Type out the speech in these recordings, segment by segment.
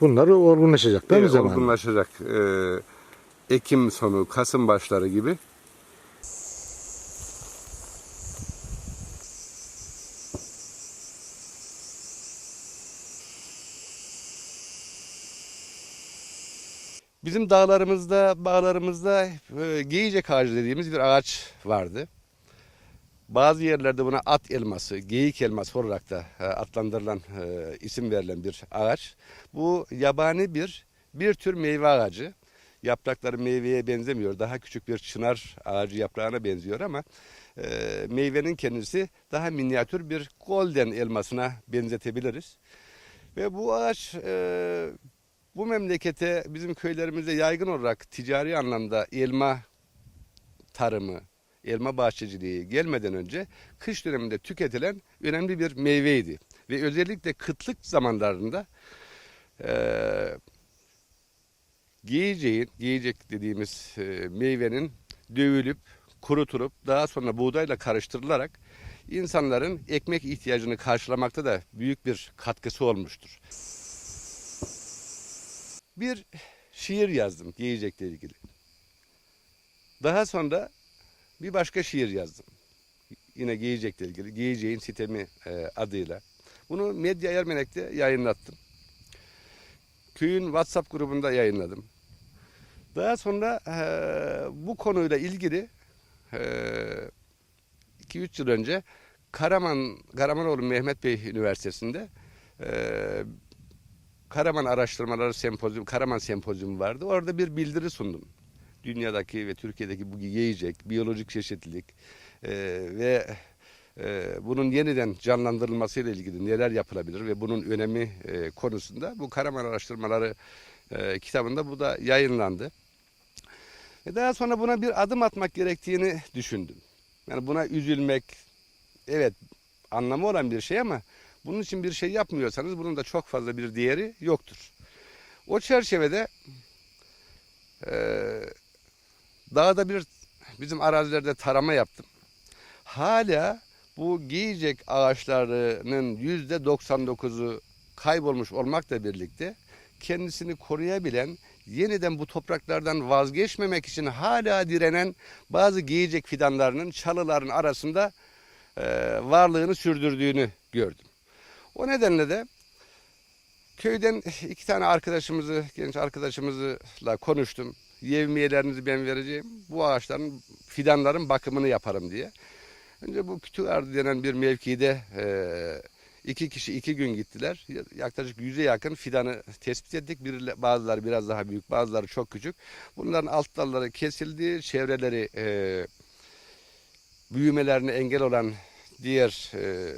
Bunlar olgunlaşacak değil mi Evet, zamanla? olgunlaşacak. Ee, Ekim sonu, Kasım başları gibi. Bizim dağlarımızda, bağlarımızda e, geyicek ağacı dediğimiz bir ağaç vardı. Bazı yerlerde buna at elması, geyik elması olarak da e, adlandırılan, e, isim verilen bir ağaç. Bu yabani bir bir tür meyve ağacı. Yaprakları meyveye benzemiyor. Daha küçük bir çınar ağacı yaprağına benziyor ama e, meyvenin kendisi daha minyatür bir golden elmasına benzetebiliriz. Ve bu ağaç bu memlekete bizim köylerimizde yaygın olarak ticari anlamda elma tarımı, elma bahçeciliği gelmeden önce kış döneminde tüketilen önemli bir meyveydi. Ve özellikle kıtlık zamanlarında eee giyeceğin, giyecek dediğimiz e, meyvenin dövülüp, kurutulup daha sonra buğdayla karıştırılarak insanların ekmek ihtiyacını karşılamakta da büyük bir katkısı olmuştur. Bir şiir yazdım giyecekle ilgili. Daha sonra bir başka şiir yazdım. Yine giyecekle ilgili. Giyeceğin sitemi e, adıyla. Bunu Medya Ermenek'te yayınlattım. Köyün WhatsApp grubunda yayınladım. Daha sonra e, bu konuyla ilgili 2-3 yıl önce Karaman Karamanoğlu Mehmet Bey Üniversitesi'nde e, Karaman Araştırmaları Sempozyum, Karaman Sempozyumu vardı. Orada bir bildiri sundum. Dünyadaki ve Türkiye'deki bu yiyecek, biyolojik çeşitlilik e, ve e, bunun yeniden canlandırılmasıyla ilgili neler yapılabilir ve bunun önemi e, konusunda bu Karaman Araştırmaları e, kitabında bu da yayınlandı. E, daha sonra buna bir adım atmak gerektiğini düşündüm. Yani buna üzülmek, evet anlamı olan bir şey ama bunun için bir şey yapmıyorsanız bunun da çok fazla bir değeri yoktur. O çerçevede e, dağda bir bizim arazilerde tarama yaptım. Hala bu giyecek ağaçlarının yüzde 99'u kaybolmuş olmakla birlikte kendisini koruyabilen, yeniden bu topraklardan vazgeçmemek için hala direnen bazı giyecek fidanlarının çalıların arasında e, varlığını sürdürdüğünü gördüm. O nedenle de köyden iki tane arkadaşımızı, genç arkadaşımızla konuştum. Yevmiyelerinizi ben vereceğim. Bu ağaçların, fidanların bakımını yaparım diye. Önce bu Kütüğardı denen bir mevkide e, iki kişi iki gün gittiler. Yaklaşık yüze yakın fidanı tespit ettik. Bir, bazıları biraz daha büyük, bazıları çok küçük. Bunların alt dalları kesildi, çevreleri e, büyümelerine engel olan diğer e,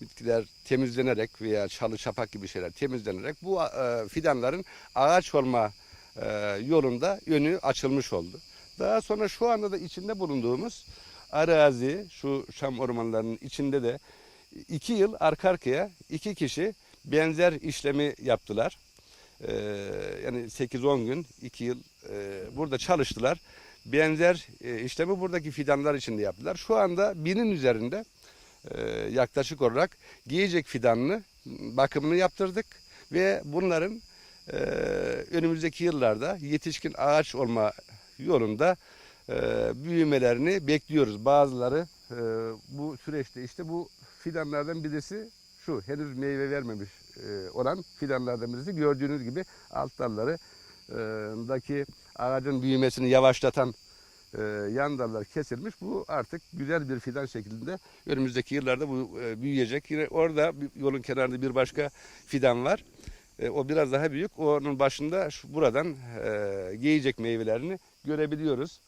bitkiler temizlenerek veya çalı çapak gibi şeyler temizlenerek bu e, fidanların ağaç olma yolunda yönü açılmış oldu. Daha sonra şu anda da içinde bulunduğumuz arazi şu Şam ormanlarının içinde de iki yıl arka arkaya iki kişi benzer işlemi yaptılar. Ee, yani 8-10 gün iki yıl e, burada çalıştılar. Benzer e, işlemi buradaki fidanlar içinde yaptılar. Şu anda binin üzerinde e, yaklaşık olarak giyecek fidanını bakımını yaptırdık ve bunların e, önümüzdeki yıllarda yetişkin ağaç olma yolunda e, büyümelerini bekliyoruz. Bazıları e, bu süreçte işte bu fidanlardan birisi şu henüz meyve vermemiş e, olan fidanlardan birisi gördüğünüz gibi alt dalları e, ağacın büyümesini yavaşlatan e, yan dallar kesilmiş. Bu artık güzel bir fidan şeklinde önümüzdeki yıllarda bu e, büyüyecek. Yine orada yolun kenarında bir başka fidan var. E, o biraz daha büyük. Onun başında şu, buradan e, giyecek meyvelerini görebiliyoruz.